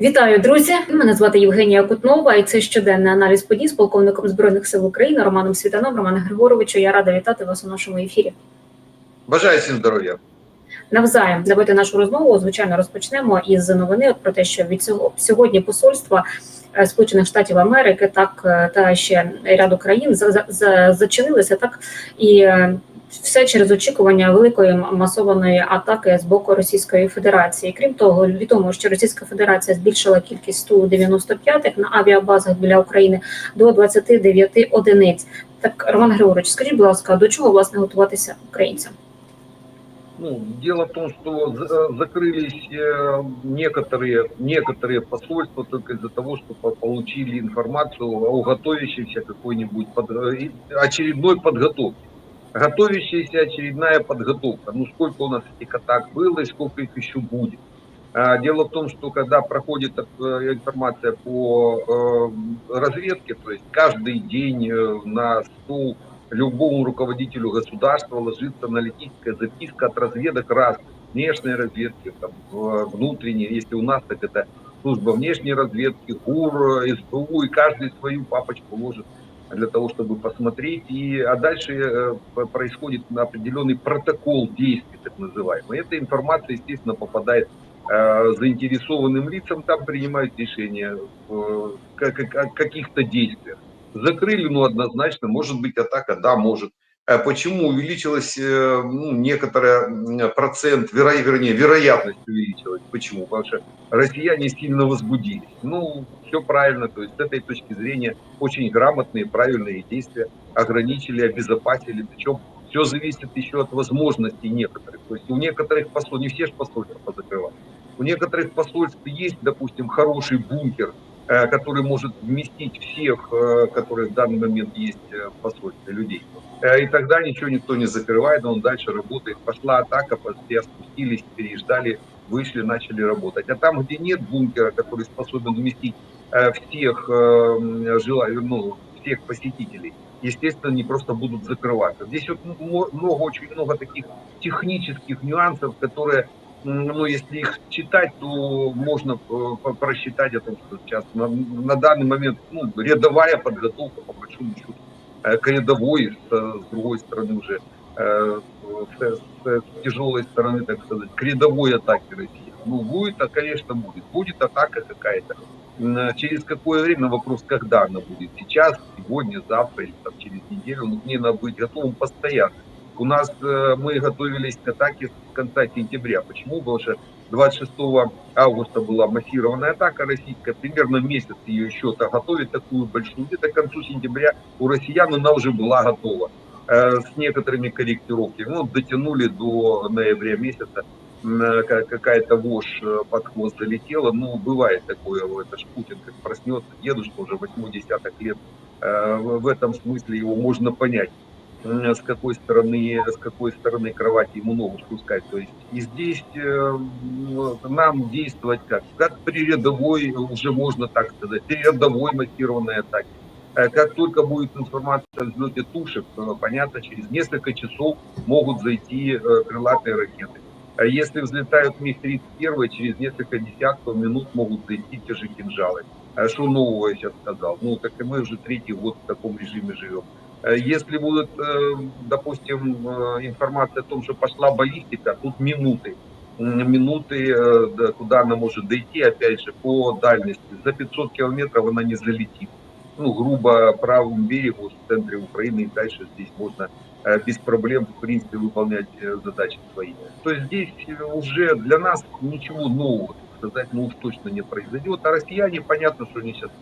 Вітаю, друзі! Мене звати Євгенія Кутнова, і це щоденний аналіз подій з полковником збройних сил України Романом Світаном. Романе Григоровичу. Я рада вітати вас у нашому ефірі. Бажаю всім здоров'я. Навзаєм давайте нашу розмову. Звичайно, розпочнемо із новини про те, що від цього сьогодні посольства е, Сполучених Штатів Америки, так е, та ще ряду країн за, за, за- зачинилися так і е, Все через очікування великої масованої атаки з боку Російської Федерації. Крім того, відомо, що Російська Федерація збільшила кількість ту 95 на авіабазах біля України до 29 одиниць. Так, Роман Григорович, скажіть, будь ласка, до чого власне готуватися українцям? Ну, дело в том, что за- э, закрылись э, некоторые, некоторые посольства только из-за того, что по- получили информацию о готовящейся какой-нибудь под- э, и- очередной подготовке. Готовящаяся очередная подготовка. Ну, сколько у нас этих атак было и сколько их еще будет. А, Дело в том, что когда проходит э, информация по э, разведке, то есть каждый день э, на стол любому руководителю государства ложится аналитическая записка от разведок разных. Внешней разведки, там, внутренней, если у нас, так это служба внешней разведки, ГУР, СБУ, и каждый свою папочку ложит для того, чтобы посмотреть. И, а дальше э, происходит определенный протокол действий, так называемый. Эта информация, естественно, попадает э, заинтересованным лицам, там принимают решения о каких-то действиях. Закрыли, ну, однозначно, может быть атака, да, может. А Почему увеличилась э, ну, некоторая процент, веро, вернее, вероятность увеличилась? Почему? Потому что россияне сильно возбудились. Ну, все правильно, то есть с этой точки зрения очень грамотные, правильные действия ограничили, обезопасили. Причем все зависит еще от возможностей некоторых. То есть у некоторых посольств, не все же посольства позакрывали, у некоторых посольств есть, допустим, хороший бункер, э, который может вместить всех, э, которые в данный момент есть э, в посольстве людей. Э, И тогда ничего никто не закрывает, он дальше работает. Пошла атака, все спустились, переждали, вышли, начали работать. А там, где нет бункера, который способен вместить э, всех, э, жила- ну, всех посетителей, естественно, они просто будут закрываться. Здесь вот много, очень много таких технических нюансов, которые ну, если их читать, то можно э, просчитать о том, что сейчас на, на данный момент ну, рядовая подготовка, по большому счету, э, к рядовой, с, с другой стороны уже, э, с, с- тяжелой стороны, так сказать, к рядовой атаке России. Ну, будет, а, конечно, будет. Будет атака какая-то. Через какое время, вопрос, когда она будет. Сейчас, сегодня, завтра или там, через неделю. Но к ней надо быть готовым постоянно. У нас э, мы готовились к атаке с конца сентября. Почему? Потому что 26 августа была массированная атака российская. Примерно месяц ее еще то готовить такую большую. Где-то к концу сентября у россиян она уже была готова. Э, с некоторыми корректировками. Ну, дотянули до ноября месяца. Э, ка- Какая-то вошь под хвост залетела. Ну, бывает такое. Это ж Путин как проснется. Дедушка уже 8 десяток лет. В этом смысле его можно понять с какой стороны, с какой стороны кровати ему ногу спускать. То есть и здесь э, м, нам действовать как? Как при рядовой, уже можно так сказать, при рядовой массированной атаке. Э, Как только будет информация о взлете тушек, то, понятно, через несколько часов могут зайти э, крылатые ракеты. А если взлетают МиГ-31, через несколько десятков минут могут зайти те же кинжалы. А Что нового я сейчас сказал? Ну, так и мы уже третий год в таком режиме живем. Э, Если будет, э, допустим, э, информация о том, что пошла баллистика, тут минуты. Минуты, да, куда она может дойти, опять же, по дальности. За 500 километров она не залетит. Ну, грубо, правому берегу, в центре Украины, и дальше здесь можно без проблем, в принципе, выполнять задачи свои. То есть здесь уже для нас ничего нового, сказать, ну уж точно не произойдет. А россияне, понятно, что они сейчас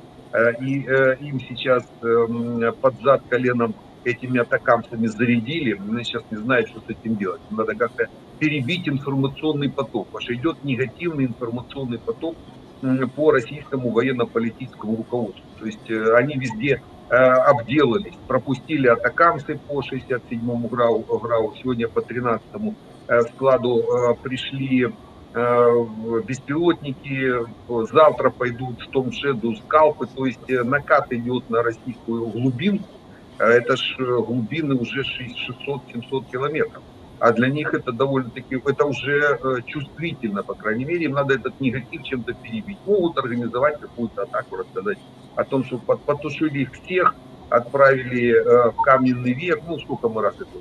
и э, им сейчас эм, под зад коленом этими атакамсами зарядили, они сейчас не знают, что с этим делать. Надо как-то перебить информационный поток, потому что идет негативный информационный поток по российскому военно-политическому руководству. То есть э, они везде э, обделались, пропустили атакамсы по 67-му грау, грау, сегодня по 13-му э, складу э, пришли э, беспилотники, э, завтра пойдут Storm Shadow, скалпы, то есть э, накат идет на российскую глубинку, Э, это ж э, глубины уже 600-700 километров. А для них это довольно-таки, это уже чувствительно, по крайней мере, им надо этот негатив чем-то перебить. Могут организовать какую-то атаку, рассказать о том, что потушили их всех, отправили в каменный век, ну, сколько мы раз это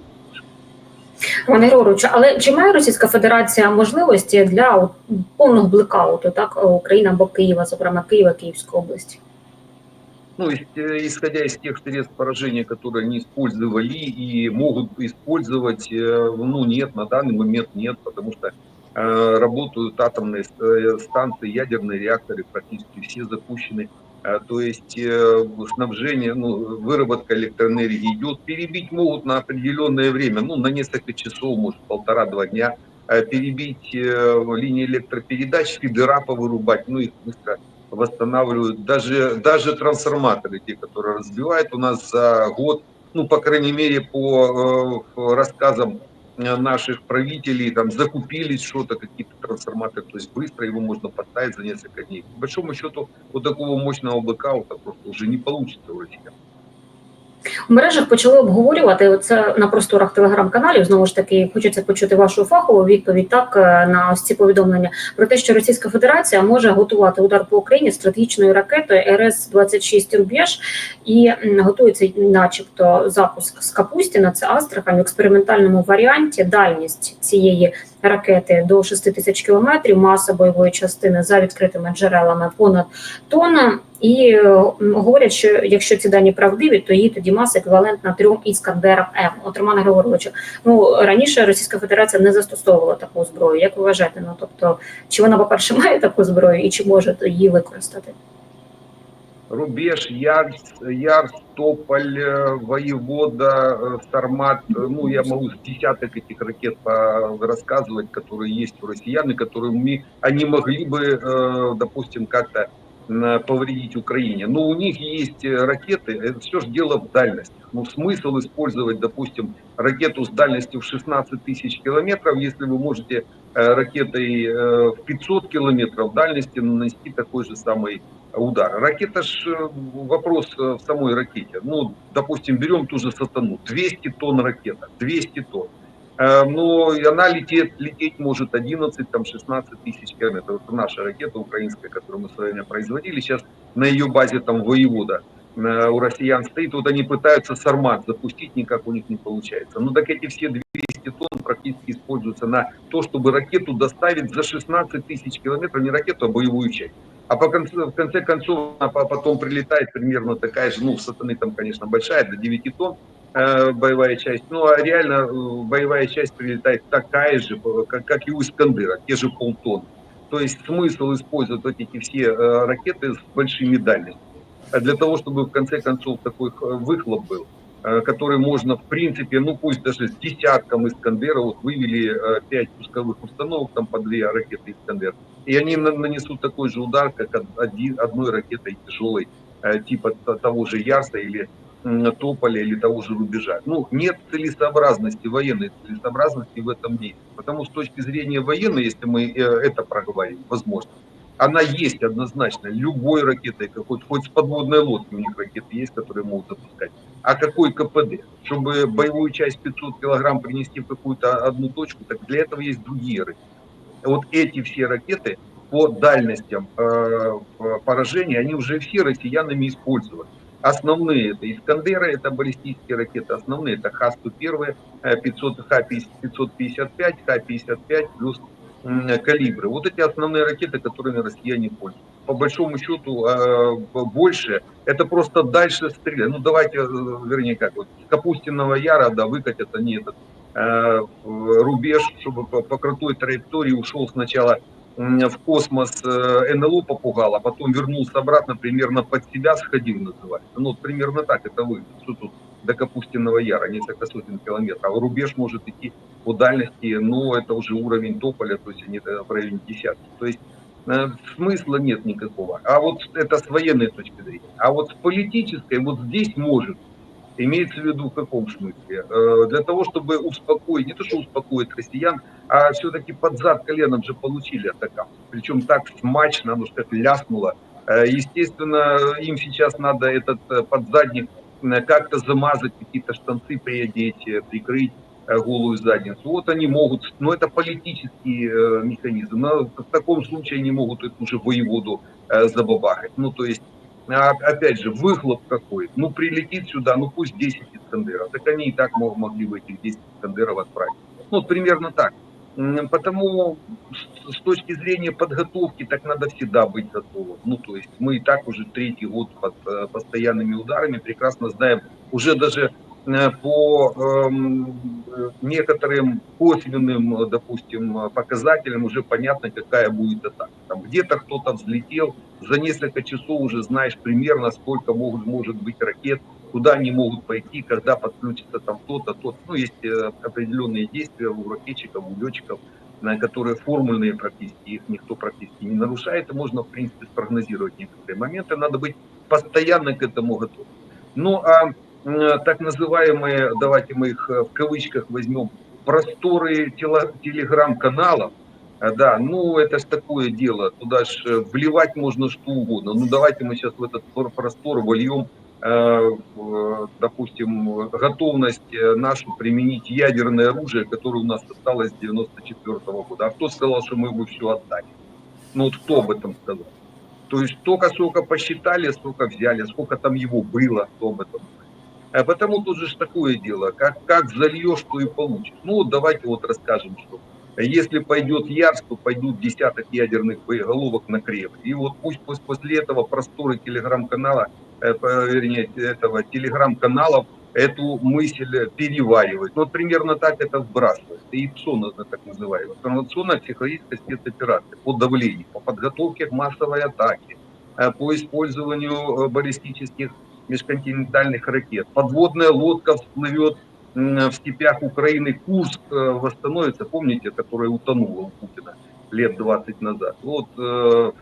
Романе Григоровичу, але чи має Російська Федерація можливості для от повного блекауту, так Україна або Києва, зокрема Києва, Київської області? ну, ис- э, исходя из тех средств поражения, которые они использовали и могут использовать, э, ну, нет, на данный момент нет, потому что э, работают атомные с- э, станции, ядерные реакторы практически все запущены. Э, То есть э, снабжение, ну, выработка электроэнергии идет. Перебить могут на определенное время, ну, на несколько часов, может, полтора-два дня. Э, Перебить э, линии электропередач, фидера повырубать, ну, их быстро восстанавливают. Даже, даже трансформаторы, те, которые разбивают у нас за год, ну, по крайней мере, по э, рассказам наших правителей, там, закупились что-то, какие-то трансформаторы, то есть быстро его можно поставить за несколько дней. По большому счету, вот такого мощного блокаута просто уже не получится у россиян. У мережах почали обговорювати це на просторах телеграм-каналів. Знову ж таки, хочеться почути вашу фахову відповідь так е, на ось ці повідомлення про те, що Російська Федерація може готувати удар по Україні стратегічною ракетою РС 26 Рубеж і готується, начебто, запуск з Капустіна. Це Астрахань в експериментальному варіанті. Дальність цієї ракети до 6 тисяч кілометрів, маса бойової частини за відкритими джерелами понад тонна. І говорять, що якщо ці дані правдиві, то її тоді маса еквівалентна трьом іскандерам М. От Романа Григоровичу, ну раніше Російська Федерація не застосовувала таку зброю. Як ви вважаєте? Ну тобто, чи вона, по-перше, має таку зброю і чи може її використати? Рубеж, Ярс, Ярс, Тополь, э, Воевода, э, Сармат. Э, Ну, я могу с десяток этих ракет рассказывать, которые есть у россиян, и которые мы, они могли бы, допустим, как-то повредить Украине. Но у них есть ракеты, это все же дело в дальностях. Ну, смысл использовать, допустим, ракету с дальностью в 16 тысяч километров, если вы можете ракетой э, в 500 километров дальности нанести такой же самый удар. Ракета ж э, вопрос э, в самой ракете. Ну, допустим, берем ту же сатану, 200 тонн ракета, 200 тонн. Э, Но она летит, лететь может 11, там 16 тысяч километров. Это наша ракета украинская, которую мы время производили. Сейчас на ее базе там воевода э, у россиян стоит. Вот они пытаются Сармат запустить, никак у них не получается. Ну так эти все 200 тонн практически используются на то, чтобы ракету доставить за 16 тысяч километров, не ракету, а боевую часть. А по конце, в конце концов она по- потом прилетает примерно такая же, ну, у сатаны там, конечно, большая, до 9 тонн э, боевая часть. Ну, а реально э, боевая часть прилетает такая же, э, как, как и у Искандера, те же полтонны. То есть смысл использовать вот эти все э, ракеты с большими дальностями. А Для того, чтобы в конце концов такой э, выхлоп был, который можно, в принципе, ну пусть даже с десятком Искандеров, вот вывели э, пять пусковых установок, там по две ракеты Искандер, и они на- нанесут такой же удар, как од- один, одной ракетой тяжелой, э, типа того же Ярса или Тополя или того же Рубежа. Ну, нет целесообразности, военной целесообразности в этом действии. Потому что с точки зрения военной, если мы э, это проговорим, возможно, она есть однозначно любой ракетой, хоть, хоть с подводной лодки у них ракеты есть, которые могут запускать. А какой КПД? Чтобы боевую часть 500 килограмм принести в какую-то одну точку, так для этого есть другие ракеты. Вот эти все ракеты по дальностям э, поражения, они уже все россиянами использованы. Основные это Искандеры, это баллистические ракеты, основные это Х-101, э, 500, Х-555, Х-55 плюс калибры. Вот эти основные ракеты, которыми россияне пользуются. По большому счету э, б- больше, это просто дальше стрелять. Ну давайте, э, вернее как, вот с Капустиного Яра, да, выкатят они этот э, рубеж, чтобы по, крутой траектории ушел сначала в космос э, НЛО попугал, а потом вернулся обратно, примерно под себя сходил, называется. Ну, вот примерно так это выглядит. Что тут до Капустиного Яра, несколько сотен километров. А рубеж может идти по дальности, но это уже уровень тополя, то есть они э, в районе десятки. То есть э, смысла нет никакого. А вот это с военной точки зрения. А вот с политической, вот здесь может. Имеется в виду в каком смысле? Э, Для того, чтобы успокоить, не то что успокоить россиян, а все-таки под зад коленом же получили атакам. Причем так смачно, оно как ляснуло. Естественно, им сейчас надо этот подзадник как-то замазать, какие-то штанцы приодеть, э, прикрыть. э, голую задницу. Вот они могут, но это политический э, механизм. Но в таком случае они могут эту же воеводу э, забабахать. Ну, то есть, а, опять же, выхлоп какой. Ну, прилетит сюда, ну, пусть 10 Искандеров. Так они и так мог- могли бы этих 10 Искандеров отправить. Ну, примерно так. Потому с- точки зрения подготовки, так надо всегда быть готовым. Ну, то есть мы и так уже третий год под э, постоянными ударами прекрасно знаем, уже даже э, по э, некоторым косвенным, допустим, показателям уже понятно, какая будет атака. Там где-то кто-то взлетел, за несколько часов уже знаешь примерно, сколько могут, может быть ракет, куда они могут пойти, когда подключится там то-то, то Ну, есть э, определенные действия у ракетчиков, у летчиков, которые формульные практически, их никто практически не нарушает, и можно, в принципе, спрогнозировать некоторые моменты, надо быть постоянно к этому готовым. Ну, а м, так называемые, давайте мы их э, в кавычках возьмем, просторы телеграм-каналов, а, Да, ну это ж такое дело, туда ж э, вливать можно что угодно. Ну давайте мы сейчас в этот пр- простор вольем, э, допустим, готовность э, нашу применить ядерное оружие, которое у нас осталось с 94 года. А кто сказал, что мы бы все отдали? Ну вот кто об этом сказал? То есть столько, сколько посчитали, столько взяли, сколько там его было, кто об этом. А потому тут же такое дело, как, как зальешь, то и получишь. Ну вот давайте вот расскажем, что если пойдет Ярс, то пойдут десяток ядерных боеголовок на Кремль. И вот пусть пос- после этого просторы телеграм-канала, э, вернее, этого телеграм-каналов эту мысль переваривают. Ну, Вот примерно так это вбрасывается. И ПСО, на- так называемая, информационно-психологическая спецоперация по давлению, по подготовке к массовой атаке, э, по использованию э, баллистических межконтинентальных ракет. Подводная лодка всплывет в степях Украины, Курск э, восстановится, помните, которая утонула у Путина лет 20 назад. Вот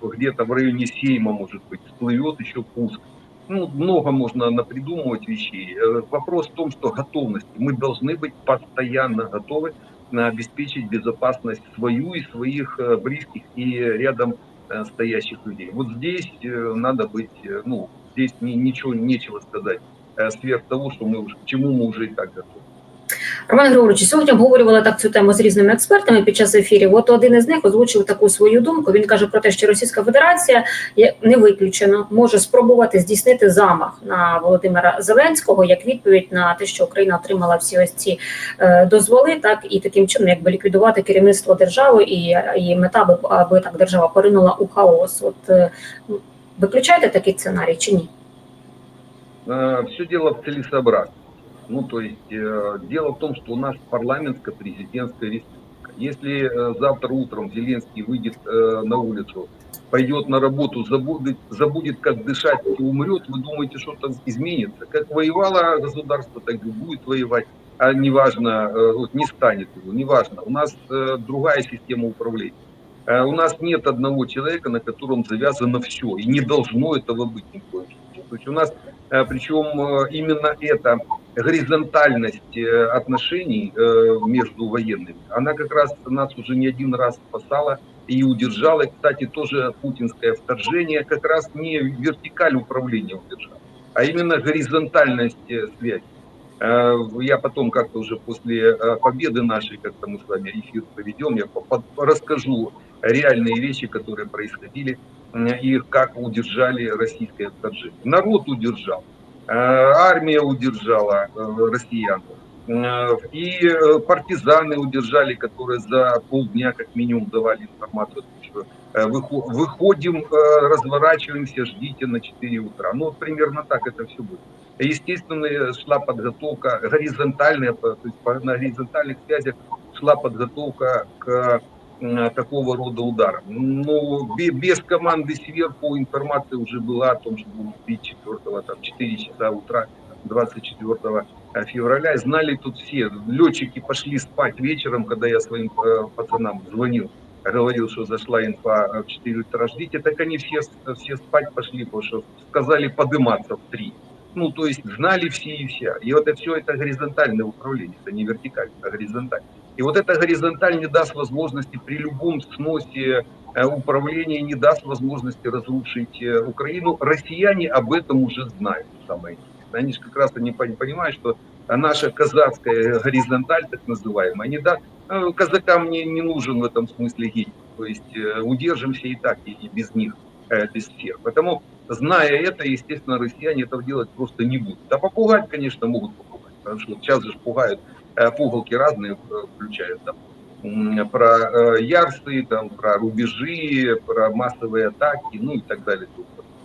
где-то в районе Сейма, может быть, всплывет еще Курск. Ну, много можно напридумывать вещей. Э, Вопрос в том, что готовность. Мы должны быть постоянно готовы на обеспечить безопасность свою и своих э, близких и рядом э, стоящих людей. Вот здесь э, надо быть, э, ну, здесь ни- ничего нечего сказать э, сверх того, что мы уже, к чему мы уже и так готовы. Роман Григорович, сьогодні обговорювали так цю тему з різними експертами під час ефірів. От один із них озвучив таку свою думку. Він каже про те, що Російська Федерація не виключено може спробувати здійснити замах на Володимира Зеленського як відповідь на те, що Україна отримала всі ось ці е, дозволи, так і таким чином, якби ліквідувати керівництво держави, і, і мета аби, аби так держава поринула у хаос. От е, виключаєте такий сценарій чи ні? Все дело в целесообразности. Ну, то есть, э, дело в том, что у нас парламентско-президентская республика. Если э, завтра утром Зеленский выйдет э, на улицу, пойдет на работу, забудет, забудет, как дышать и умрет, вы думаете, что-то изменится? Как воевало государство, так и будет воевать. А неважно, э, вот не станет его, неважно. У нас э, другая система управления. Э, У нас нет одного человека, на котором завязано все, и не должно этого быть ни в коем случае. То есть у нас, э, причем э, именно эта горизонтальность э, отношений э, между военными, она как раз нас уже не один раз спасала и удержала. И, кстати, тоже путинское вторжение как раз не вертикаль управления удержала, а именно горизонтальность э, связи. Я потом как-то уже после победы нашей, как-то мы с вами эфир проведем, я расскажу реальные вещи, которые происходили и как удержали российское вторжение. Народ удержал, армия удержала э, россиян, э, и э, партизаны удержали, которые за полдня как минимум давали информацию, что э, выхо- выходим, э, разворачиваемся, ждите на 4 утра. Ну, вот примерно так это все было. Естественно, э, шла подготовка горизонтальная, то есть на горизонтальных связях шла подготовка к такого рода ударам. Ну, бе- без команды сверху информация уже была о том, что будут бить 4 там, 4 часа утра 24 февраля. Знали тут все. Летчики пошли спать вечером, когда я своим э, пацанам звонил, говорил, что зашла инфа э, в 4 утра, ждите, так они все, все спать пошли, потому что сказали подниматься в 3. Ну, то есть знали все и вся. И вот это все это горизонтальное управление, это не вертикальное, а горизонтальное. И вот эта горизонталь не даст возможности при любом сносе э, управления, не даст возможности разрушить э, Украину. Россияне об этом уже знают, самое. Они же как раз пон- понимают, что наша казацкая горизонталь, так называемая, они, да, э, казакам не, не нужен в этом смысле гений. То есть удержимся и так, и, и без них, без всех. Поэтому, зная это, естественно, россияне этого делать просто не будут. Да попугать, конечно, могут попугать, потому что сейчас же пугают, пугалки разные э, включают там про э, ярсы, там, про рубежи, про массовые атаки, ну и так далее.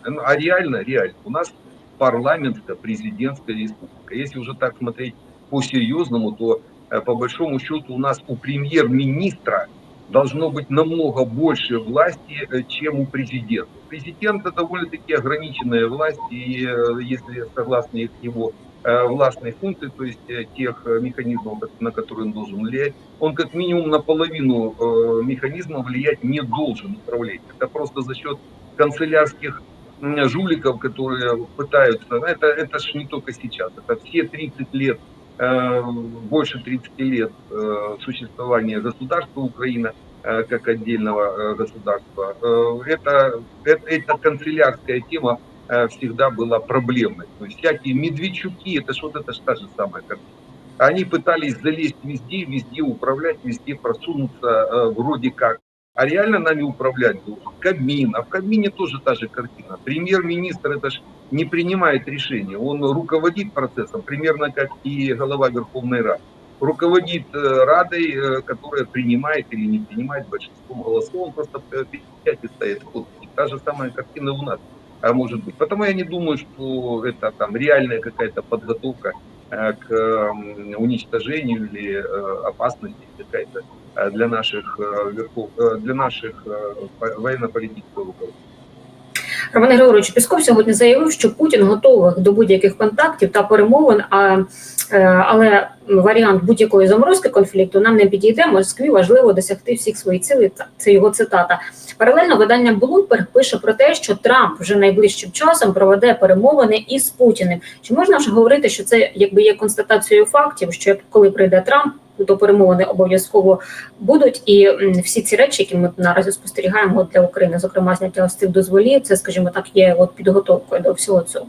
Ну, А реально, реально, у нас парламентская, президентская республика. Если уже так смотреть по-серьезному, то э, по большому счету у нас у премьер-министра должно быть намного больше власти, э, чем у президента. Президент это довольно-таки ограниченная власть, и э, если согласно их его э, властной функции, то есть э, тех э, механизмов, на которые он должен влиять, он как минимум наполовину э, механизма влиять не должен управлять. Это просто за счет канцелярских жуликов, которые пытаются, ну, это, это ж не только сейчас, это все 30 лет, э, больше 30 лет э, существования государства Украина э, как отдельного э, государства. Э, Это, это, эта канцелярская тема э, всегда была проблемной. То есть всякие медведчуки, это ж вот это ж та же самая картина. Они пытались залезть везде, везде управлять, везде просунуться э, вроде как. А реально нами управлять должен Кабмин. А в Кабмине тоже та же картина. Премьер-министр это ж не принимает решения. Он руководит процессом, примерно как и глава Верховной Рады. Руководит э, Радой, э, которая принимает или не принимает большинством голосов. Он просто в печати стоит. Вот та же самая картина у нас может быть. Потому я не думаю, что это там реальная какая-то подготовка э, к уничтожению или э, опасности какая-то э, для наших верхов, для наших по- военно-политического руководства. Роман Григорович Пісков сьогодні заявив, що Путін готовий до будь-яких контактів та перемовин, а, е, але варіант будь-якої заморозки конфлікту нам не підійде. Москві важливо досягти всіх своїх цілей. Це його цитата. Паралельно видання Bloomberg пише про те, що Трамп вже найближчим часом проведе перемовини із Путіним. Чи можна вже говорити, що це якби є констатацією фактів, що коли прийде Трамп, то перемовини обов'язково будуть, і м, всі ці речі, які ми наразі спостерігаємо для України, зокрема зняття з цих дозволів, це, скажімо так, є от підготовкою до всього цього.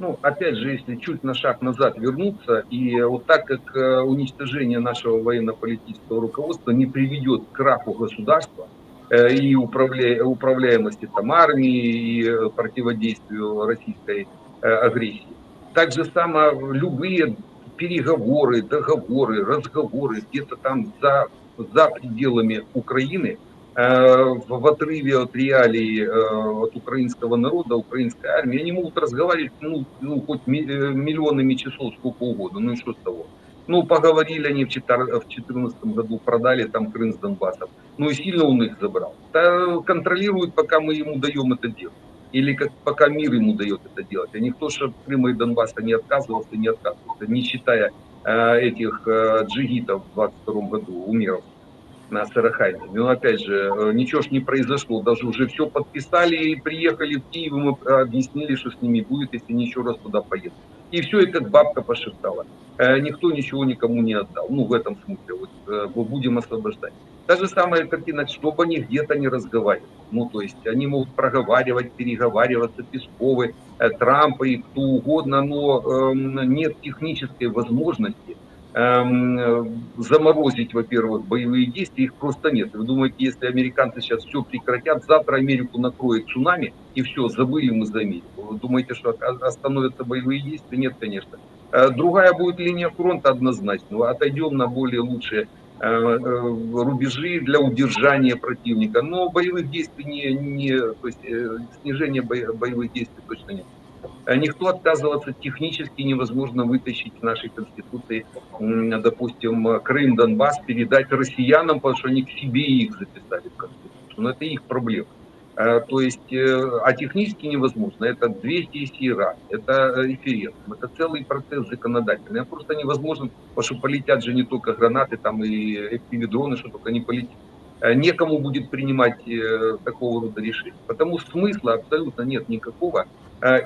Ну, опять же, если чуть на шаг назад вернуться, и вот так как э, уничтожение нашего военно-политического руководства не приведет к краху государства э, и управля- управляемости там армии и э, противодействию российской э, агрессии, так же само любые переговоры, договоры, разговоры где-то там за, за пределами Украины э, в, отрыве от реалий э, от украинского народа, украинской армии, они могут разговаривать, ну, ну хоть э, миллионами часов, сколько угодно, ну и что с того. Ну, поговорили они в 2014 году, продали там Крым с Донбассом. Ну и сильно он их забрал. Контролирует, пока мы ему даем это делать. Или как, пока мир ему дает это делать. А никто же от Крыма и Донбасса не отказывался, не отказывался, не считая э, этих э, джигитов в 22 году, умеров на Сарахайне. Но опять же, э, ничего ж не произошло. Даже уже все подписали и приехали в Киев, мы объяснили, что с ними будет, если они еще раз туда поедут. И все, и как бабка пошептала. Э, Никто ничего никому не отдал. Ну, в этом смысле. Вот, э, мы будем освобождать. Та же самая картина, чтобы они где-то не разговаривали. Ну, то есть они могут проговаривать, переговариваться, Песковы, э, Трампа и кто угодно, но эм, нет технической возможности эм, э, заморозить, во-первых, боевые действия, их просто нет. Вы думаете, если американцы сейчас все прекратят, завтра Америку накроет цунами, и все, забыли мы за Америку. Вы думаете, что остановятся боевые действия? Нет, конечно. Э, Другая будет линия фронта однозначно. Отойдем на более лучшие э, э, рубежи для удержания противника. Но боевых действий не, не то есть снижения бо- боевых действий точно нет. Никто отказываться технически невозможно вытащить в нашей конституции, допустим, Крым, Донбасс, передать россиянам, потому что они к себе их записали в конституцию. Но это их проблема. Э, То есть, э, а технически невозможно. Это 200 СИРА, это э, референдум, это целый процесс законодательный. Это просто невозможно, потому что полетят же не только гранаты, там и FPV-дроны, что только не полетит. Э, Некому будет принимать такого рода решения. Потому смысла абсолютно нет никакого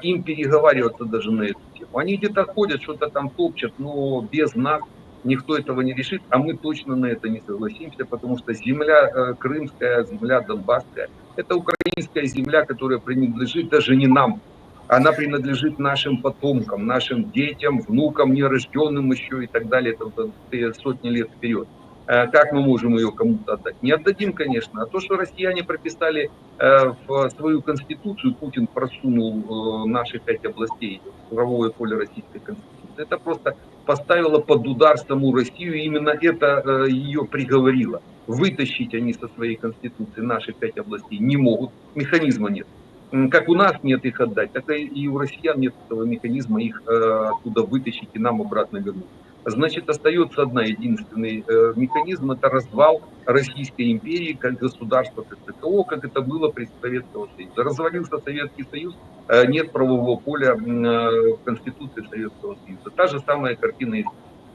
им переговариваться даже на эту тему. Они где-то ходят, что-то там топчат, но без нас никто этого не решит, а мы точно на это не согласимся, потому что земля э, крымская, земля донбасская, это украинская земля, которая принадлежит даже не нам, Она принадлежит нашим потомкам, нашим детям, внукам, нерожденным еще и так далее, это, сотни лет вперед. Э, как мы можем ее кому-то отдать? Не отдадим, конечно. А то, что россияне прописали э, в свою конституцию, Путин просунул э, наши пять областей в правовое поле российской конституции, это просто поставило под удар саму Россию, именно это ее приговорило. Вытащить они со своей конституции наши пять областей не могут, механизма нет. Как у нас нет их отдать, так и у россиян нет этого механизма их оттуда вытащить и нам обратно вернуть значит, остается одна единственный э, механизм, это развал Российской империи как государства такового, как это было при Советском Союзе. Развалился Советский Союз, э, нет правового поля э, Конституции Советского Союза. Та же самая картина есть.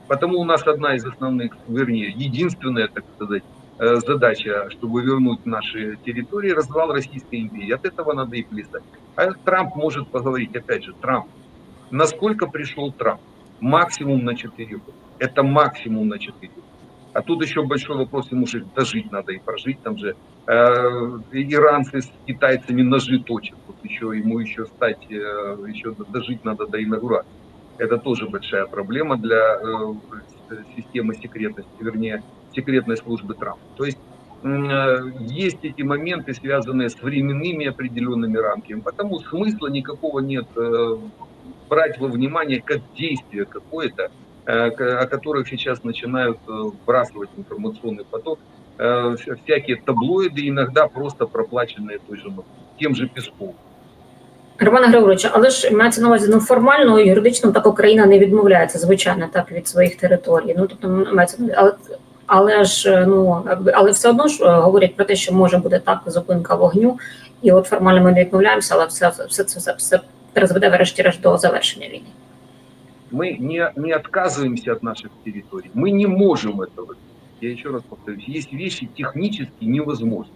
Потому у нас одна из основных, вернее, единственная, так сказать, э, задача, чтобы вернуть наши территории, развал Российской империи. От этого надо и плясать. А Трамп может поговорить, опять же, Трамп. Насколько пришел Трамп? Максимум на 4 года. Это максимум на 4 года. А тут еще большой вопрос, ему же дожить надо и прожить. Там же э, иранцы с китайцами ножи точат. Вот еще ему еще стать, э, еще дожить надо до инаугурации. Это тоже большая проблема для э, системы секретности, вернее, секретной службы Трампа. То есть э, есть эти моменты, связанные с временными определенными рамками. Потому смысла никакого нет э, брать во внимание как действие какое-то, э, о которых сейчас начинают э, вбрасывать информационный поток, э, всякие таблоиди, иногда просто проплаченные той же тем же Песком. Роман Григорович, але ж мається на увазі ну формально юридично так Україна не відмовляється, звичайно, так від своїх територій. Ну тобто мається але, але ж ну але все одно ж говорять про те, що може бути так зупинка вогню, і от формально ми не відмовляємося, але все все це все, все призведе врешті-решт до завершення війни. Мы не, не отказываемся от наших территорий. Мы не можем этого. Я еще раз повторюсь, есть вещи технически невозможны.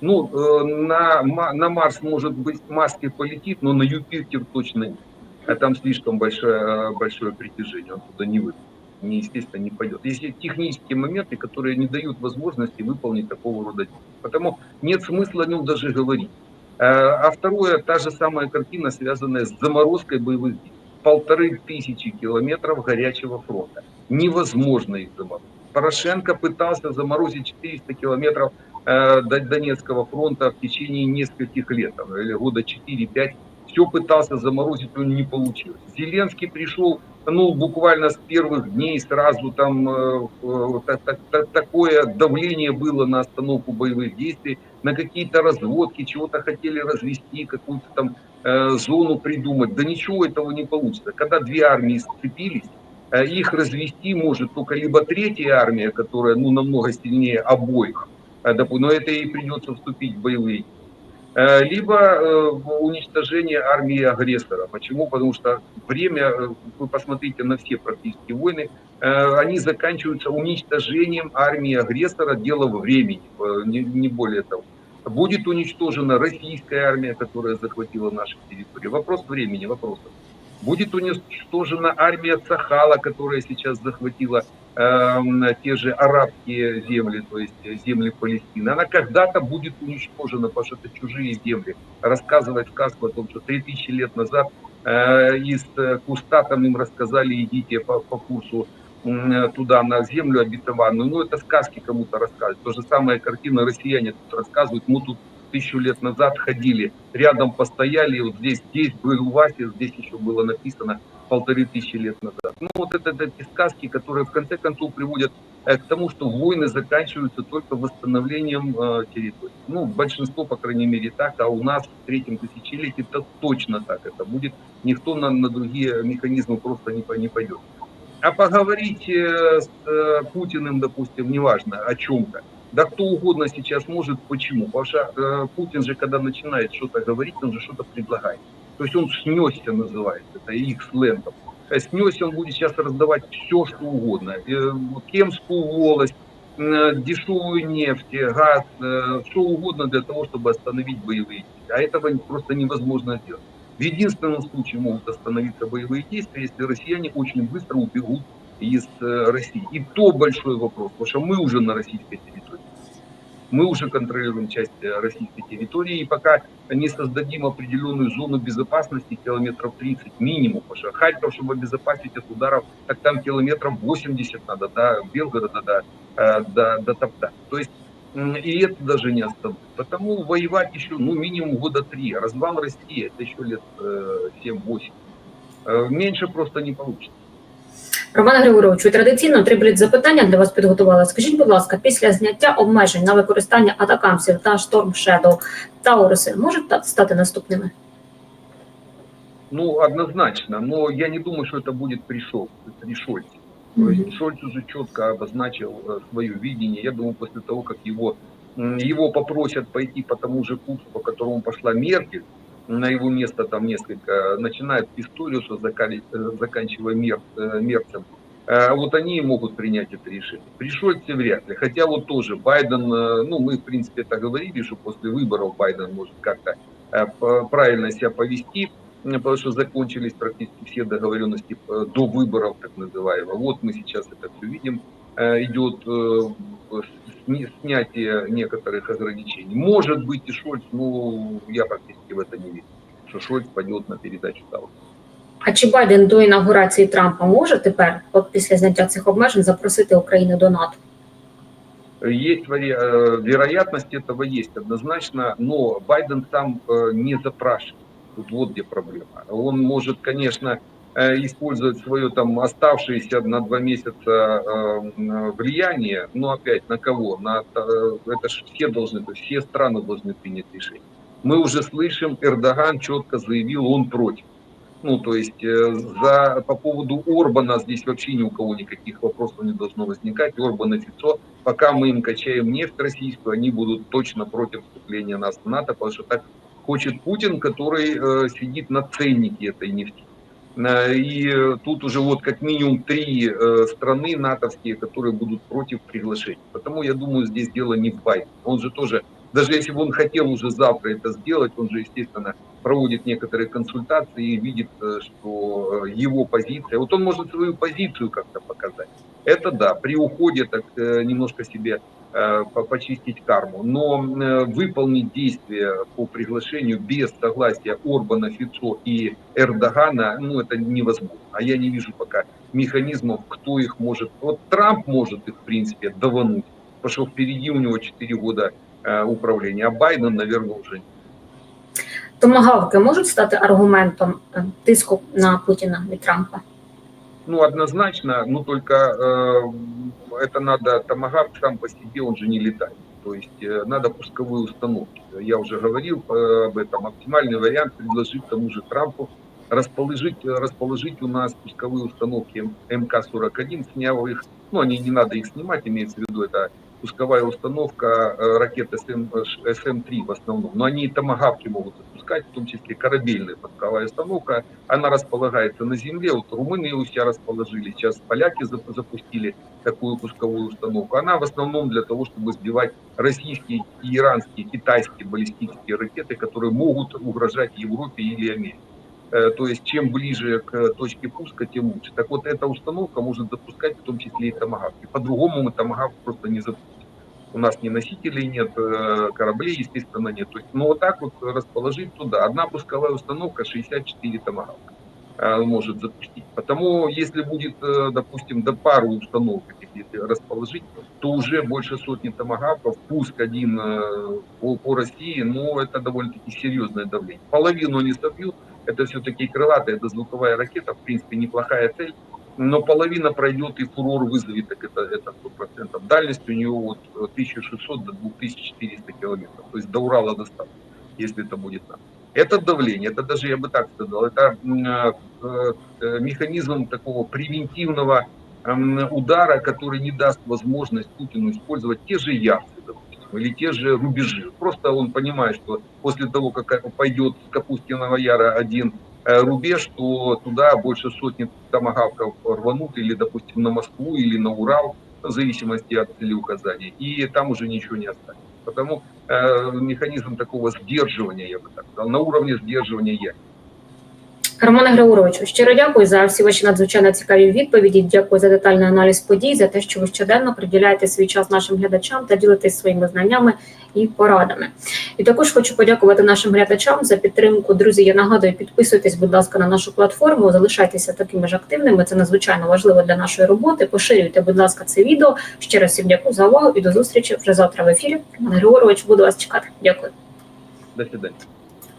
Ну, э, на, на Марс, может быть, маски полетит, но на Юпитер точно нет. А там слишком большое, большое притяжение, он туда не выйдет. Не, естественно, не пойдет. Есть технические моменты, которые не дают возможности выполнить такого рода дела. Потому нет смысла о нем даже говорить. Э, а второе, та же самая картина, связанная с заморозкой боевых действий. Полторы тысячи километров горячего фронта. Невозможно их заморозить. Порошенко пытался заморозить 400 километров э, Донецкого фронта в течение нескольких лет, или года 4-5. Все пытался заморозить, но не получилось. Зеленский пришел, ну, буквально с первых дней сразу там э, э, так, так, такое давление было на остановку боевых действий на какие-то разводки, чего-то хотели развести, какую-то там э, зону придумать. Да ничего этого не получится. Когда две армии сцепились, э, их развести может только либо третья армия, которая ну, намного сильнее обоих, э, но это ей придется вступить в боевые э, либо э, уничтожение армии агрессора. Почему? Потому что время, э, вы посмотрите на все практически войны, они заканчиваются уничтожением армии агрессора, дело времени, не, более того будет уничтожена российская армия, которая захватила наши территории. Вопрос времени, вопрос. Будет уничтожена армия Сахала, которая сейчас захватила э, те же арабские земли, то есть земли Палестины. Она когда-то будет уничтожена, потому что это чужие земли. Рассказывать сказку о том, что 3000 лет назад э, из куста там им рассказали, идите по, по курсу туда, на землю обетованную. Ну, это сказки кому-то рассказывают. То же самое картина россияне тут рассказывают. Мы тут тысячу лет назад ходили, рядом постояли, вот здесь, здесь был Вася, здесь еще было написано полторы тысячи лет назад. Ну, вот это, это эти сказки, которые в конце концов приводят э, к тому, что войны заканчиваются только восстановлением э, территории. Ну, большинство, по крайней мере, так, а у нас в третьем тысячелетии это точно так это будет. Никто на, на другие механизмы просто не, не пойдет. А поговорить э, с э, Путиным, допустим, неважно, о чем-то. Да кто угодно сейчас может. Почему? Потому что э, Путин же, когда начинает что-то говорить, он же что-то предлагает. То есть он снесся называется, это их сленгом. Снесся он будет сейчас раздавать все, что угодно. Кемскую волость, дешевую нефть, газ, что угодно для того, чтобы остановить боевые действия. А этого просто невозможно сделать. В единственном случае могут остановиться боевые действия, если россияне очень быстро убегут из э, России. И то большой вопрос, потому что мы уже на российской территории. Мы уже контролируем часть э, российской территории, и пока не создадим определенную зону безопасности километров 30 минимум, потому что Харьков, чтобы обезопасить от ударов, так там километров 80 надо до Белгорода, э, до, до Топта. То есть и это даже не остановит. Потому воевать еще, ну, минимум года три. Развал России, это еще лет э, 7-8. Э, Меньше просто не получится. Роман Григоровичу, традиційно три бліт запитання для вас підготувала. Скажіть, будь ласка, після зняття обмежень на використання атакамсів та Storm Shadow Тауруси можуть та- стати наступними? Ну, однозначно, но я не думаю, что это будет при Шольце. При Шольце. Шольц уже четко обозначил э, свое видение. Я думаю, после того, как его, его попросят пойти по тому же курсу, по которому пошла Меркель, на его место там несколько, начинает историю, что э, заканчивая Мер, э, Мерцем, э, вот они и могут принять это решение. При Шольце вряд ли. Хотя вот тоже Байден, э, ну мы в принципе это говорили, что после выборов Байден может как-то э, правильно себя повести, потому что закончились практически все договоренности э, до выборов, так называемых. Вот мы сейчас это все видим. Э, Идет э, сни- снятие некоторых ограничений. Может быть и Шольц, но я практически в это не верю, что Шольц пойдет на передачу Таура. А чи Байден до інаугурації Трампа може тепер, от після зняття цих обмежень, запросити Україну до НАТО? Есть вари- э, вероятность этого есть однозначно, но Байден сам э, не запрашивает. Тут вот где проблема. Он может, конечно, э, использовать свое там оставшееся на два месяца э, влияние, но опять на кого? На, э, это ж все должны, все страны должны принять решение. Мы уже слышим, Эрдоган четко заявил, он против. Ну, то есть за, по поводу Орбана здесь вообще ни у кого никаких вопросов не должно возникать. Орбан и Фицо, пока мы им качаем нефть российскую, они будут точно против вступления нас в НАТО, потому что так хочет Путин, который э, сидит на ценнике этой нефти. Э, И э, тут уже вот как минимум три страны натовские, которые будут против приглашения. Потому я думаю, здесь дело не в Байдене. Он же тоже, даже если бы он хотел уже завтра это сделать, он же, естественно, проводит некоторые консультации и видит, э, что э, его позиция, вот он может свою позицию как-то показать. Это да, при уходе так э, немножко себе по- почистить карму, но выполнить действия по приглашению без согласия Орбана, Фицо и Эрдогана, ну это невозможно. А я не вижу пока механизмов, кто их может. Вот Трамп может их, в принципе, давануть, потому что впереди у него 4 года управления, а Байден, наверное, уже нет. Томагавки можуть стати аргументом тиску на Путіна від Трампа? Ну, однозначно, ну только э, это надо, томагавк сам по себе, он же не летает. То есть э, надо пусковые установки. Я уже говорил э, об этом. Оптимальный вариант предложить тому же Трампу расположить, расположить у нас пусковые установки МК-41, сняв их, ну, они не надо их снимать, имеется в виду, это пусковая установка э, ракет СМ, э, СМ-3 в основном. Но они и томагавки могут запускать, в том числе корабельная пусковая установка. Она располагается на земле. Вот румыны у себя расположили, сейчас поляки зап- запустили такую пусковую установку. Она в основном для того, чтобы сбивать российские, иранские, китайские баллистические ракеты, которые могут угрожать Европе или Америке. Э, То есть чем ближе к точке пуска, тем лучше. Так вот, эта установка может запускать в том числе и томагавки. По-другому мы томагавк просто не запустим. У нас ни носителей нет, э, кораблей, естественно, нет. То есть, ну, вот так вот расположить туда. Одна пусковая установка 64 томагавка э, может запустить. Потому если будет, э, допустим, до пару установок если расположить, то уже больше сотни томагавков, пуск один по, по России, ну, это довольно-таки серьезное давление. Половину они собьют, это все-таки крылатая дозвуковая ракета, в принципе, неплохая цель, но половина пройдет и фурор вызовет, это, это 100%. Дальность у нее от 1600 до 2400 километров, то есть до Урала достаточно, если это будет надо. Это давление, это даже, я бы так сказал, это э, э, механизм такого превентивного удара, который не даст возможность Путину использовать те же ярцы, допустим, или те же рубежи. Просто он понимает, что после того, как пойдет с Капустиного Яра один э, рубеж, то туда больше сотни томагавков рванут или, допустим, на Москву или на Урал, в зависимости от целеуказания, и там уже ничего не останется. Потому э, механизм такого сдерживания, я бы так сказал, на уровне сдерживания я. Романе Григоровичу, щиро дякую за всі ваші надзвичайно цікаві відповіді. Дякую за детальний аналіз подій, за те, що ви щоденно приділяєте свій час нашим глядачам та ділитесь своїми знаннями і порадами. І також хочу подякувати нашим глядачам за підтримку. Друзі, я нагадую, підписуйтесь, будь ласка, на нашу платформу, залишайтеся такими ж активними. Це надзвичайно важливо для нашої роботи. Поширюйте, будь ласка, це відео. Ще раз всім дякую за увагу і до зустрічі вже завтра в ефірі. Роман Григорович, буду вас чекати. Дякую. До свидания.